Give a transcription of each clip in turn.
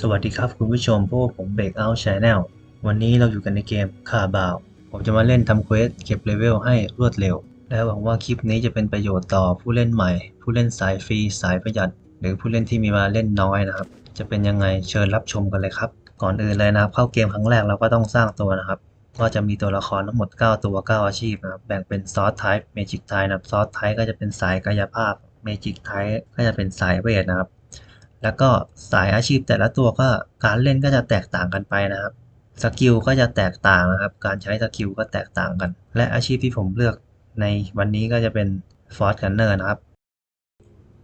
สวัสดีครับคุณผู้ชมพวกผมเบรกเอาชาแนลวันนี้เราอยู่กันในเกมคาบาว ผมจะมาเล่นทำเควสเก็บเลเวลให้รวดเร็ว และหวังว่าคลิปนี้จะเป็นประโยชน์ต่อผู้เล่นใหม่ ผู้เล่นสายฟรีสายประหยัด หรือผู้เล่นที่มีเวลาเล่นน้อยนะครับ จะเป็นยังไงเชิญรับชมกันเลยครับ ก่อนอื่นเลยนะครับ เข้าเกมครั้งแรกเราก็ต้องสร้างตัวนะครับ ก็จะมีตัวละครทั้งหมด 9 ตัว 9 อาชีพนะครับแบ่งเป็นซอสไทป์เมจิกไทป์นะครับซอสไทป์ก็จะเป็นสายกายภาพเมจิกไทป์ก็จะเป็นสายเวทนะครับ แล้วก็สายอาชีพแต่ละตัวก็การเล่นก็จะแตกต่างกันไปนะครับสกิลก็จะแตกต่างนะครับ การใช้สกิลก็แตกต่างกัน และอาชีพที่ผมเลือกในวันนี้ก็จะเป็นฟอร์ g กันเนอร์นะครับ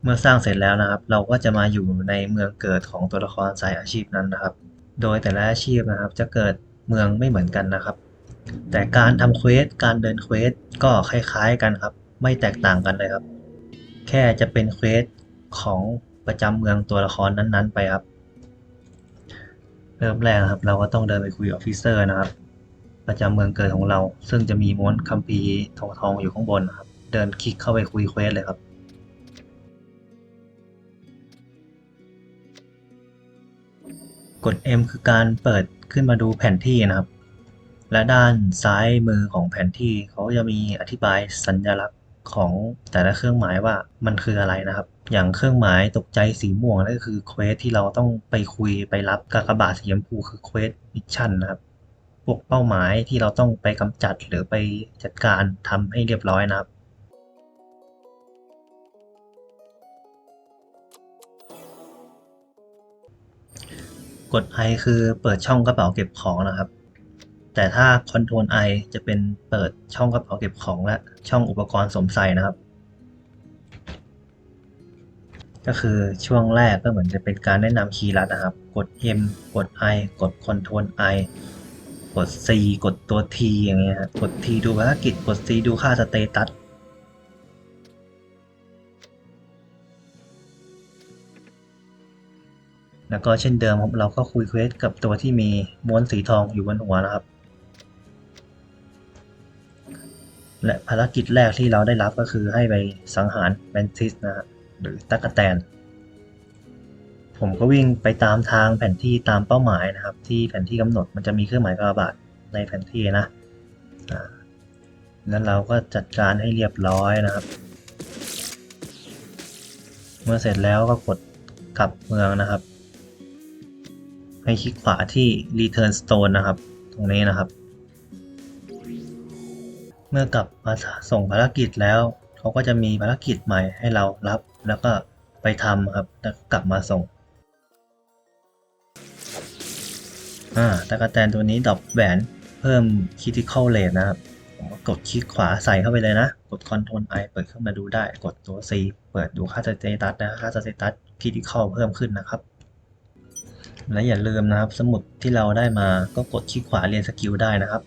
เมื่อสร้างเสร็จแล้วนะครับ เราก็จะมาอยู่ในเมืองเกิดของตัวละครสายอาชีพนั้นนะครับ โดยแต่ละอาชีพนะครับ จะเกิดเมืองไม่เหมือนกันนะครับ แต่การทำเควส การเดินเควสก็คล้ายๆกันครับ ไม่แตกต่างกันเลยครับ แค่จะเป็นเควสของ ประจำเมืองตัวละครนั้นๆ ไปครับ เริ่มแรกครับ เราก็ต้องเดินไปคุยกับออฟฟิเซอร์นะครับ ประจำเมืองเกิดของเรา ซึ่งจะมีม้วนคัมภีร์ทองทองอยู่ข้างบนนะครับ เดินคลิกเข้าไปคุยเควสเลยครับกด M คือการเปิดขึ้นมาดูแผนที่นะครับ และด้านซ้ายมือของแผนที่เขาจะมีอธิบายสัญลักษณ์ของแต่ละเครื่องหมายว่ามันคืออะไรนะครับ อย่างเครื่องหมายตกใจสีม่วงนั่นก็คือเควสที่เราต้องไปคุยไปรับกากบาทสีชมพูคือเควสมิชชั่นนะครับพวกเป้าหมายที่เราต้องไปกำจัดหรือไปจัดการทำให้เรียบร้อยนะครับกด I คือเปิดช่องกระเป๋าเก็บของนะครับ แต่ถ้า Ctrl I จะเป็นเปิดช่องกระเป๋าเก็บของและช่องอุปกรณ์สวมใส่นะครับ ก็คือช่วงแรกก็เหมือนจะเป็นการแนะนำคีย์ลัดนะครับ กด M กด I กด Ctrl I กด C กดตัว T อย่างเงี้ยครับกด T ดูภารกิจ กด C ดูค่าสเตตัสแล้วก็เช่นเดิมครับเราก็คุยเควสกับตัวที่มีม้วนสีทองอยู่บนหัวนะครับ และภารกิจแรกที่เราได้รับก็คือให้ไปสังหารแมนทิสนะฮะ หรือตั๊กแตน ผมก็วิ่งไปตามทางแผนที่ตามเป้าหมายนะครับ ที่แผนที่กำหนดมันจะมีเครื่องหมายกากบาทในแผนที่นะแล้วเราก็จัดการให้เรียบร้อยนะครับ เมื่อเสร็จแล้วก็กดกลับเมืองนะครับ ให้คลิกขวาที่ Return Stone นะครับ ตรงนี้นะครับ เมื่อกลับมาส่งภารกิจแล้ว เขาก็จะมีภารกิจใหม่ให้เรารับ แล้วก็ไปทำครับแล้วกลับมาส่ง อ่าตะกแตนตัวนี้ดอปแหวนเพิ่ม Critical Rate นะครับผมก็กดคลิกขวาใส่เข้าไปเลยนะ กด Ctrl I เปิดขึ้นมาดูได้ กดตัว C เปิดดูค่าสเตตัสนะค่าสเตตัส Critical เพิ่มขึ้นนะครับ และอย่าลืมนะครับ สมุดที่เราได้มาก็กดคลิกขวาเรียนสกิลได้นะครับ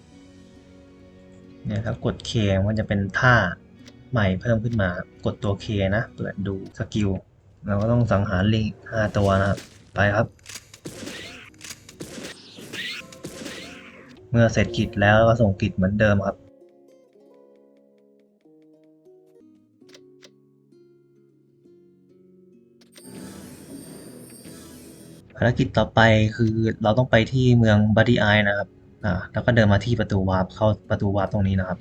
เนี่ยครับกด K มันจะเป็นท่า ใหม่เพิ่มขึ้นมากดตัว K นะเปิดดูสกิลเราก็ต้องสังหารลิงห้าตัวนะครับ ไปครับ เมื่อเสร็จกิจแล้วก็ส่งกิจเหมือนเดิมครับภารกิจต่อไปคือเราต้องไปที่เมืองบัดดี้ไอนะครับ อ่า แล้วก็เดินมาที่ประตูวาร์ปเข้าประตูวาร์ปตรงนี้นะครับ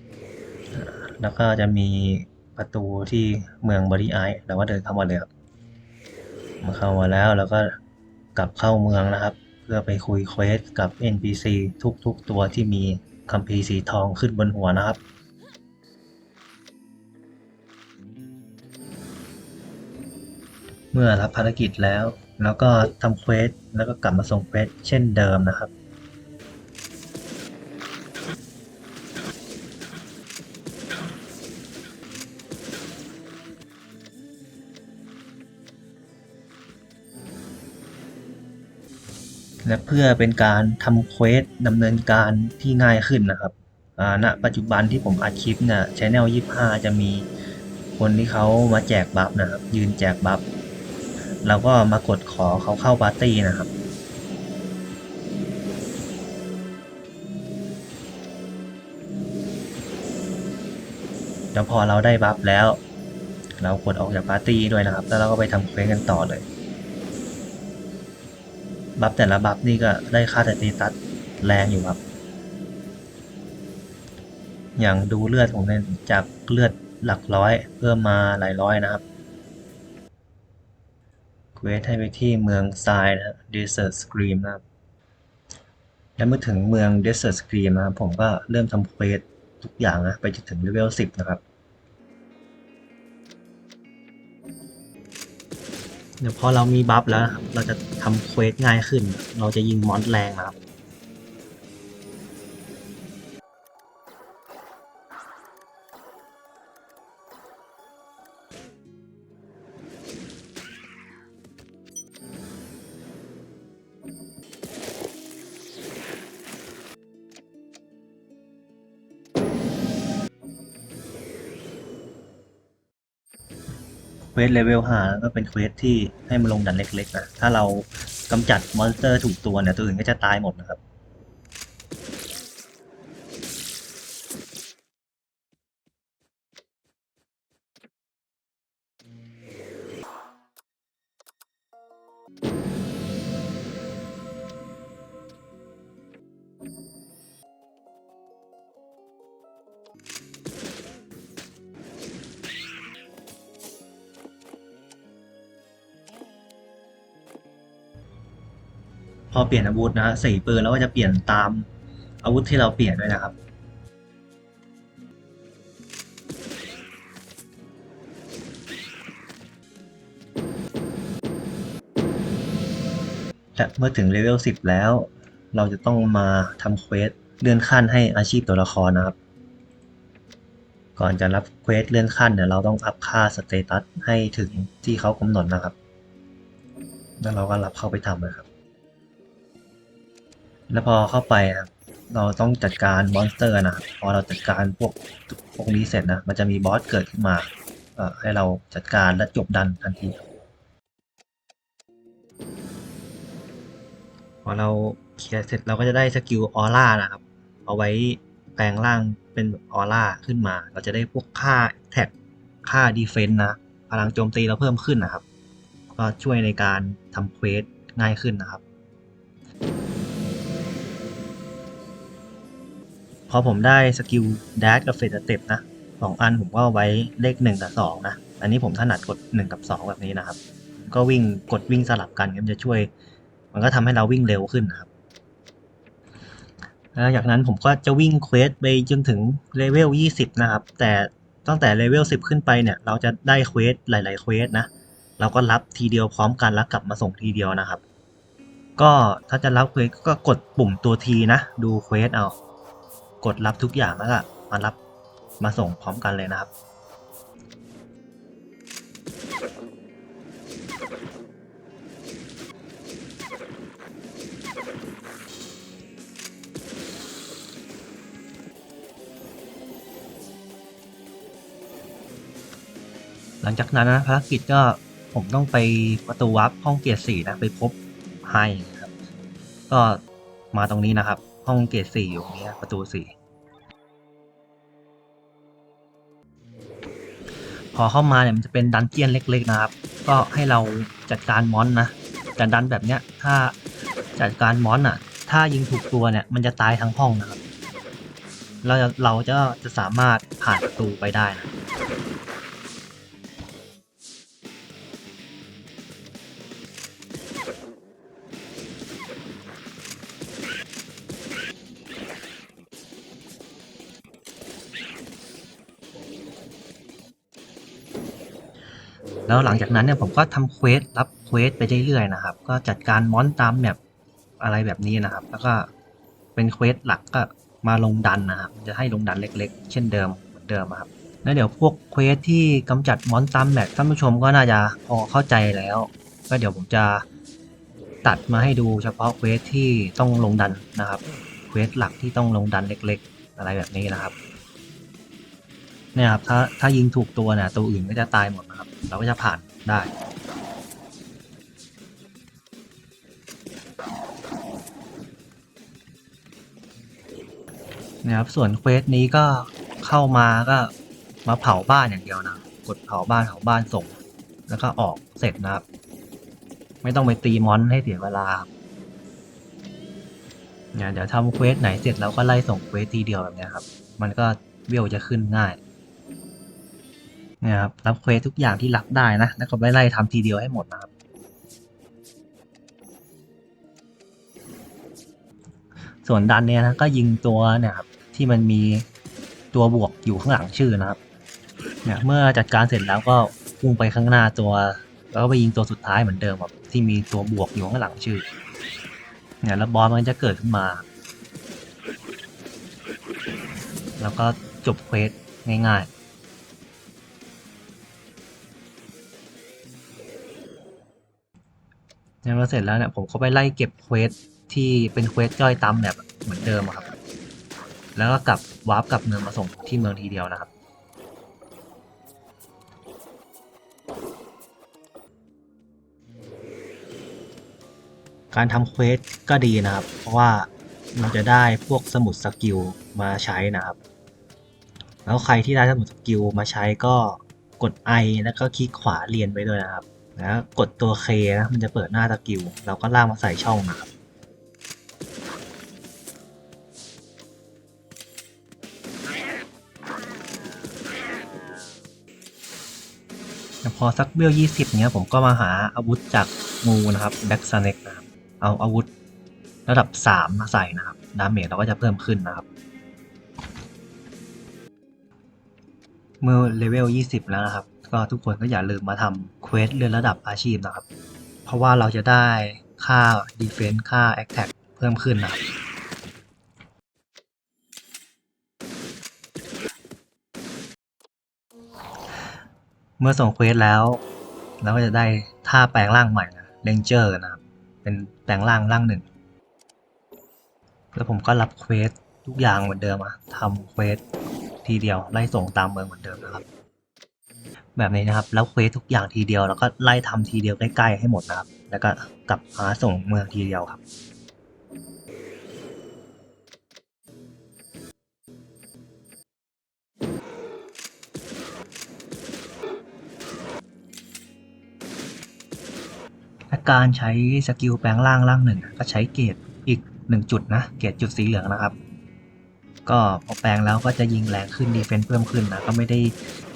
แล้วก็จะมีประตูที่เมืองบัดดี้ไอเราก็เดินเข้ามาเลยครับมาเข้ามาแล้วเราก็กลับเข้าเมืองนะครับ เพื่อไปคุยเควสกับ NPC ทุกๆตัวที่มีคัมภีร์สีทองขึ้นบนหัวนะครับเมื่อรับภารกิจแล้ว แล้วก็ทำเควสแล้วก็กลับมาส่งเควสเช่นเดิมนะครับ และเพื่อเป็นการทำเควสดำเนินการที่ง่ายขึ้นนะครับณปัจจุบันที่ผมอัดคลิปเนี่ยชแนล25จะมีคนที่เขามาแจกบัฟนะครับ ยืนแจกบัฟเราก็มากดขอเขาเข้าปาร์ตี้นะครับ แล้วพอเราได้บัฟแล้ว เรากดออกจากปาร์ตี้ด้วยนะครับ แล้วเราก็ไปทำเควสกันต่อเลย บัฟแต่ละบัฟนี่ก็ได้ค่าสเตตัสแรงอยู่ครับ อย่างดูเลือดผมเนี่ยจากเลือดหลักร้อยเพิ่มมาหลายร้อยนะครับเควสให้ไปที่เมืองทรายนะครับ Desert Scream นะครับ แล้วเมื่อถึงเมือง Desert Scream นะครับผมก็เริ่มทำเควสทุกอย่างนะ ไปจนถึงเลเวล10 นะครับ เดี๋ยวพอเรามีบัฟแล้วครับ เราจะทำเควสง่ายขึ้น เราจะยิงมอนแรงนะครับ วสเลเวล5ก็เป็นเควสที่ให้มันลงดันเล็กๆนะ ถ้าเรากำจัดมอนสเตอร์ถูกตัวเนี่ยตัวอื่นก็จะตายหมดนะครับ พอเปลี่ยนอาวุธนะฮะสีปืนแล้วก็จะเปลี่ยนตามอาวุธที่เราเปลี่ยนด้วยนะครับและเมื่อถึงเลเวล 10 แล้ว เราจะต้องมาทำเควสเลื่อนขั้นให้อาชีพตัวละครนะครับ ก่อนจะรับเควสเลื่อนขั้นเนี่ยเราต้องอัพค่าสเตตัสให้ถึงที่เขากำหนดนะครับ แล้วเราก็รับเข้าไปทำนะครับ แล้วพอเข้าไปครับเราต้องจัดการมอนสเตอร์นะพอเราจัดการพวกพวกนี้เสร็จนะ มันจะมีบอสเกิดขึ้นมาเอ่อให้เราจัดการและจบดันทันที พอเราเคลียร์เสร็จเราก็จะได้สกิลออร่านะครับ เอาไว้แปลงร่างเป็นออร่าขึ้นมา เราจะได้พวกค่าแท็กค่าดีเฟนต์นะ พลังโจมตีเราเพิ่มขึ้นนะครับ ก็ช่วยในการทำเควสง่ายขึ้นนะครับ พอผมได้สกิลแดชกับเฟสเต็ปนะสองอันผมก็ไว้เลขหนึ่งกับสองนะ อันนี้ผมถนัดกดหนึ่งกับสองแบบนี้นะครับ ก็วิ่งกดวิ่งสลับกันมันจะช่วย มันก็ทำให้เราวิ่งเร็วขึ้นนะครับแล้วจากนั้นผมก็จะวิ่งเควสไปจนถึงเลเวล20 นะครับ แต่ตั้งแต่เลเวล10 ขึ้นไปเนี่ย เราจะได้เควสหลาย ๆเควสนะ เราก็รับทีเดียวพร้อมกันแล้วกลับมาส่งทีเดียวนะครับ ก็ถ้าจะรับเควสก็กดปุ่มตัวทีนะ ดูเควสเอา กดรับทุกอย่างแล้วก็มารับมาส่งพร้อมกันเลยนะครับ หลังจากนั้นนะภารกิจก็ผมต้องไปประตูวับห้องเกียรติสี่นะไปพบไฮนะครับ ก็มาตรงนี้นะครับ ห้องเกรติสี่อยู่ตรงนี้นะประตูสี่พอเข้ามาเนี่ยมันจะเป็นดันเจียนเล็ก ๆ นะครับ ก็ให้เราจัดการมอนนะแต่ดันแบบเนี้ยถ้าจัดการมอนอะ ถ้ายิงถูกตัวเนี่ยมันจะตายทั้งห้องนะครับเราจะเราจะจะสามารถผ่านประตูไปได้นะ แล้วหลังจากนั้นเนี่ยผมก็ทำเควสรับเควสไปเรื่อยๆนะครับ ก็จัดการมอนตามแบบอะไรแบบนี้นะครับ แล้วก็เป็นเควสหลักก็มาลงดันนะครับ จะให้ลงดันเล็ก ๆ เช่นเดิมเหมือนเดิมอะครับ แล้วเดี๋ยวพวกเควสที่กำจัดมอนตามแบบท่านผู้ชมก็น่าจะพอเข้าใจแล้ว ก็เดี๋ยวผมจะตัดมาให้ดูเฉพาะเควสที่ต้องลงดันนะครับเควสหลักที่ต้องลงดันเล็ก ๆ อะไรแบบนี้นะครับเนี่ยครับถ้าถ้ายิงถูกตัวเนี่ยตัวอื่นก็จะตายหมดนะครับ เราก็จะผ่านได้นะครับส่วนเควสนี้ก็เข้ามาก็มาเผาบ้านอย่างเดียวนะ กดเผาบ้านเผาบ้านส่ง แล้วก็ออกเสร็จนะครับ ไม่ต้องไปตีมอนให้เสียเวลาเนี่ยเดี๋ยวทำเควสไหนเสร็จแล้วก็ไล่ส่งเควสทีเดียวแบบนี้ครับ มันก็เวลจะขึ้นง่าย เนี่ยครับรับเควสทุกอย่างที่รับได้นะ แล้วก็ไปไล่ทำทีเดียวให้หมดนะครับ ส่วนดันเนี่ยนะก็ยิงตัวเนี่ยครับที่มันมีตัวบวกอยู่ข้างหลังชื่อนะครับ เนี่ยเมื่อจัดการเสร็จแล้วก็พุ่งไปข้างหน้าตัว แล้วก็ไปยิงตัวสุดท้ายเหมือนเดิมครับที่มีตัวบวกอยู่ข้างหลังชื่อ เนี่ยแล้วบอสมันจะเกิดขึ้นมา แล้วก็จบเควสง่ายๆ เนี่ยพอเสร็จแล้วเนี่ยผมก็ไปไล่เก็บเควสที่เป็นเควสย่อยตามแบบเหมือนเดิมครับ แล้วก็กลับวาร์ปกลับเมืองมาส่งที่เมืองทีเดียวนะครับ การทำเควสก็ดีนะครับ เพราะว่ามันจะได้พวกสมุดสกิลมาใช้นะครับ แล้วใครที่ได้สมุดสกิลมาใช้ก็กด I แล้วก็คลิกขวาเรียนไปด้วยนะครับ แล้วกดตัว K นะมันจะเปิดหน้าสกิลเราก็ลากมาใส่ช่องนะครับพอสักเบลยี่สิบเนี้ยผมก็มาหาอาวุธจากงูนะครับแบ็กซ n เน็กนะครับ เอาอาวุธระดับสามมาใส่นะครับ ดาเมจเราก็จะเพิ่มขึ้นนะครับ เมื่อเลเวล20แล้วนะครับ ก็ทุกคนก็อย่าลืมมาทำเควสเลื่อนระดับอาชีพนะครับ เพราะว่าเราจะได้ค่า Defense ค่า Attack เพิ่มขึ้นนะครับเมื่อส่งเควสแล้วเราก็จะได้ท่าแปลงร่างใหม่นะเ a นเจอร์นะครับ เป็นแปลงร่างร่างหนึ่ง แล้วผมก็รับเควสทุกอย่างเหมือนเดิมอะทำเควสทีเดียวไล่ส่งตามเมืองเหมือนเดิมนะครับ แบบนี้นะครับ แล้วเควสทุกอย่างทีเดียว แล้วก็ไล่ทำทีเดียวใกล้ๆให้หมดนะครับ แล้วก็กลับมาส่งเมืองทีเดียวครับการใช้สกิลแปลงร่างร่างหนึ่งก็ใช้เกรดอีกหนึ่งจุดนะ เกรดจุดสีเหลืองนะครับ ก็พอแปลงแล้วก็จะยิงแรงขึ้นดีเฟนส์เพิ่มขึ้นนะก็ไม่ได้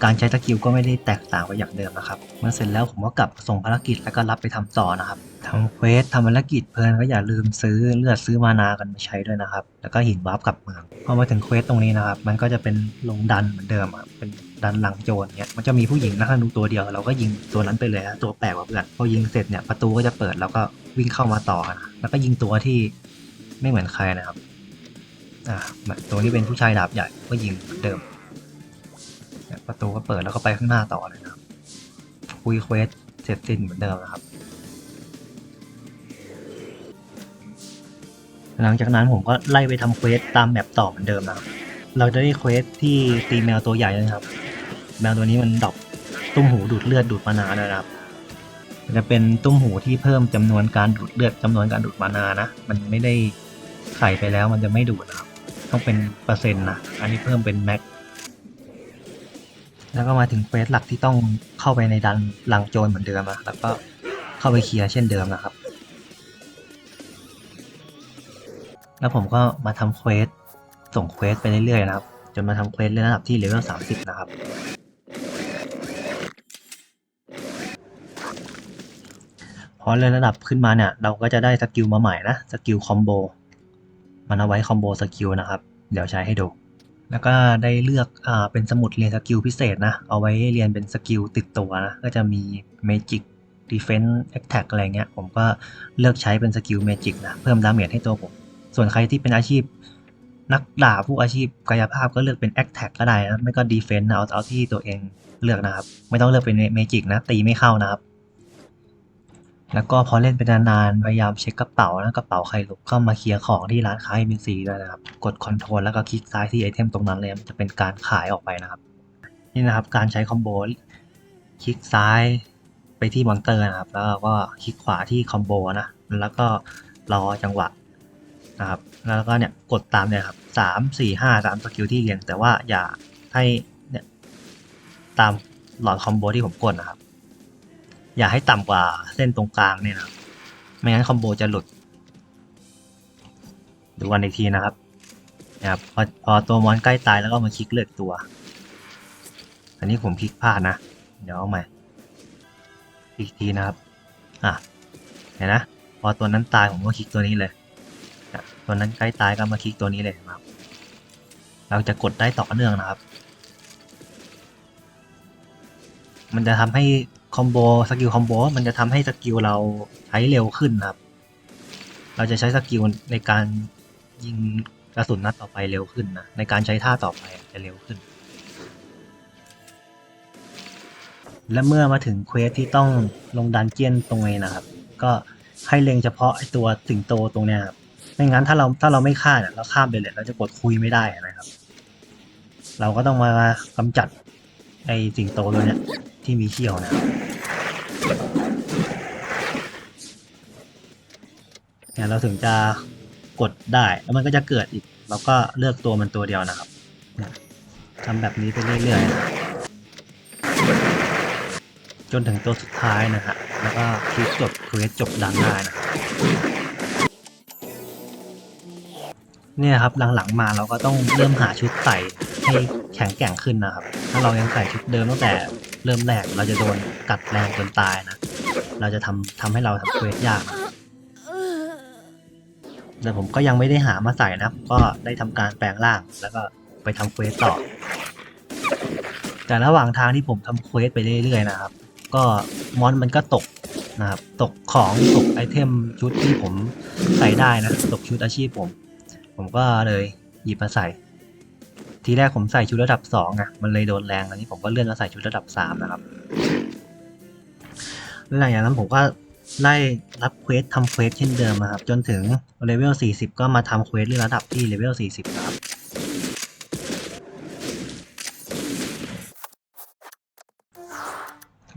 การใช้สกิลก็ไม่ได้แตกต่างไปอย่างเดิมนะครับเมื่อเสร็จแล้วผมก็กลับส่งภารกิจแล้วก็รับไปทำต่อนะครับทำเควสทำภารกิจเพลินก็อย่าลืมซื้อเลือดซื้อมานากันมาใช้ด้วยนะครับ แล้วก็หินวาร์ปกลับเมืองพอมาถึงเควสตรงนี้นะครับ มันก็จะเป็นลงดันเหมือนเดิมอะเป็นดันหลังโจรเนี่ยมันจะมีผู้หญิงนักธนูตัวเดียว เราก็ยิงตัวนั้นไปเลยตัวแปลกกว่าเพื่อนพอยิงเสร็จเนี่ยประตูก็จะเปิดแล้วก็วิ่งเข้ามาต่อนะแล้วก็ยิงตัวที่ไม่เหมือนใครนะครับ อ่าตัวที่เป็นผู้ชายดาบใหญ่ก็ยิงเหมือนเดิม ประตูก็เปิดแล้วก็ไปข้างหน้าต่อเลยนะครับ คุยเควสเสร็จสิ้นเหมือนเดิมนะครับ หลังจากนั้นผมก็ไล่ไปทำเควสตามแมปต่อเหมือนเดิมนะครับ เราจะได้เควสที่ตีแมวตัวใหญ่นะครับ แมวตัวนี้มันดอกตุ้มหูดูดเลือดดูดมานาด้วยนะครับจะเป็นตุ้มหูที่เพิ่มจำนวนการดูดเลือดจำนวนการดูดมานานะ มันไม่ได้ใส่ไปแล้วมันจะไม่ดูดนะครับ ต้องเป็นเปอร์เซ็นต์นะอันนี้เพิ่มเป็นแม็กแล้วก็มาถึงเควสหลักที่ต้องเข้าไปในดันลังโจรเหมือนเดิมนะแล้วก็เข้าไปเคลียร์เช่นเดิมนะครับ แล้วผมก็มาทำเควสส่งเควสไปเรื่อยๆนะครับจนมาทำเควสระดับที่เลเวล30 นะครับ พอเลื่อนระดับขึ้นมาเนี่ย เราก็จะได้สกิลมาใหม่นะ สกิลคอมโบ มันเอาไว้คอมโบสกิลนะครับ เดี๋ยวใช้ให้ดู แล้วก็ได้เลือกอ่าเป็นสมุดเรียนสกิลพิเศษนะ เอาไว้เรียนเป็นสกิลติดตัวนะ ก็จะมี Magic Defense Attack อะไรเงี้ย ผมก็เลือกใช้เป็นสกิล Magic นะ เพิ่มดาเมจให้ตัวผม ส่วนใครที่เป็นอาชีพนักดาบผู้อาชีพกายภาพก็เลือกเป็น Attack ก็ได้นะ ไม่ก็ Defense นะเอาเอาที่ตัวเองเลือกนะครับ ไม่ต้องเลือกเป็น Magic นะ ตีไม่เข้านะครับ แล้วก็พอเล่นไปนานๆ พยายามเช็คกระเป๋านะกระเป๋าใครหลุดเข้ามาเคลียร์ของที่ร้านค้า MNC ด้วยนะครับ กดคอนโทรลแล้วก็คลิกซ้ายที่ไอเทมตรงนั้นเลยมันจะเป็นการขายออกไปนะครับ นี่นะครับการใช้คอมโบคลิกซ้ายไปที่มอนเตอร์นะครับ แล้วก็คลิกขวาที่คอมโบนะแล้วก็รอจังหวะนะครับ แล้วก็เนี่ยกดตามเนี่ยครับสามสี่ห้าตามสกิลที่เรียงแต่ว่าอย่าให้เนี่ยตามหลอดคอมโบที่ผมกดนะครับ อย่าให้ต่ำกว่าเส้นตรงกลางเนี่ยนะไม่งั้นคอมโบจะหลุด ดูกันอีกทีนะครับนะครับพอพอตัวมอนใกล้ตายแล้วก็มาคลิกเลือกตัว อันนี้ผมคลิกพลาดนะ เดี๋ยวเอาใหม่ อีกทีนะครับ อะ เห็นนะ พอตัวนั้นตายผมก็คลิกตัวนี้เลย ตัวนั้นใกล้ตายก็มาคลิกตัวนี้เลยนะครับ เราจะกดได้ต่อเนื่องนะครับ มันจะทำให้ คอมโบสกิลคอมโบมันจะทำให้สกิลเราใช้เร็วขึ้นครับ เราจะใช้สกิลในการยิงกระสุนนัดต่อไปเร็วขึ้นนะในการใช้ท่าต่อไปจะเร็วขึ้น และเมื่อมาถึงเควสที่ต้องลงดันเจียนตรงนี้นะครับ ก็ให้เล็งเฉพาะไอตัวสิงโตตรงเนี้ยครับไม่งั้นถ้าเราถ้าเราไม่ฆ่าเนี่ยเราข้ามไปเลยเราจะกดคุยไม่ได้นะครับ เราก็ต้องมากำจัด ไอสิงโตตัวเนี้ยที่มีเขี้ยวนะครับเนี่ยเราถึงจะกดได้แล้วมันก็จะเกิดอีก เราก็เลือกตัวมันตัวเดียวนะครับทำแบบนี้ไปเรื่อยๆนะจนถึงตัวสุดท้ายนะฮะ แล้วก็คลิกจบเควสจบดันได้นะครับเนี่ยครับหลังๆมาเราก็ต้องเริ่มหาชุดใส่ให้ แข็งแกร่งขึ้นนะครับ ถ้าเรายังใส่ชุดเดิมตั้งแต่เริ่มแรกเราจะโดนกัดแรงจนตายนะ เราจะทำทำให้เราทำเควสยากนะแต่ผมก็ยังไม่ได้หามาใส่นะ ก็ได้ทำการแปลงร่างแล้วก็ไปทำเควสต่อ แต่ระหว่างทางที่ผมทำเควสไปเรื่อยๆนะครับ ก็มอนมันก็ตกนะครับ ตกของตกไอเทมชุดที่ผมใส่ได้นะ ตกชุดอาชีพผม ผมก็เลยหยิบมาใส่ ทีแรกผมใส่ชุดระดับสองอะมันเลยโดนแรงอันนี้ผมก็เลื่อนมาใส่ชุดระดับสามนะครับหลังจากนั้นผมก็ไล่รับเควสทำเควสเช่นเดิมนะครับ จนถึงเลเวล 40 ก็มาทำเควสเรื่องระดับที่เลเวล 40นะครับ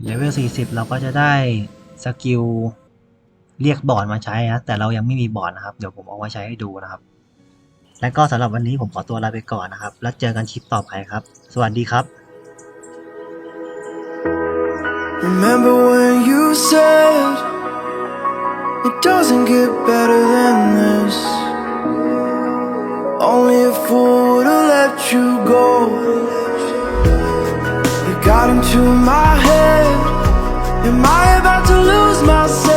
เลเวล 40 เราก็จะได้สกิลเรียกบอร์ดมาใช้นะแต่เรายังไม่มีบอร์ดนะครับ เดี๋ยวผมเอามาใช้ให้ดูนะครับ และก็สำหรับวันนี้ผมขอตัวลาไปก่อนนะครับ แล้วเจอกันคลิปต่อไปครับ สวัสดีครับ Remember when you said it doesn't get better than this? Only a fool would have let you go. You got into my head. Am I about to lose myself?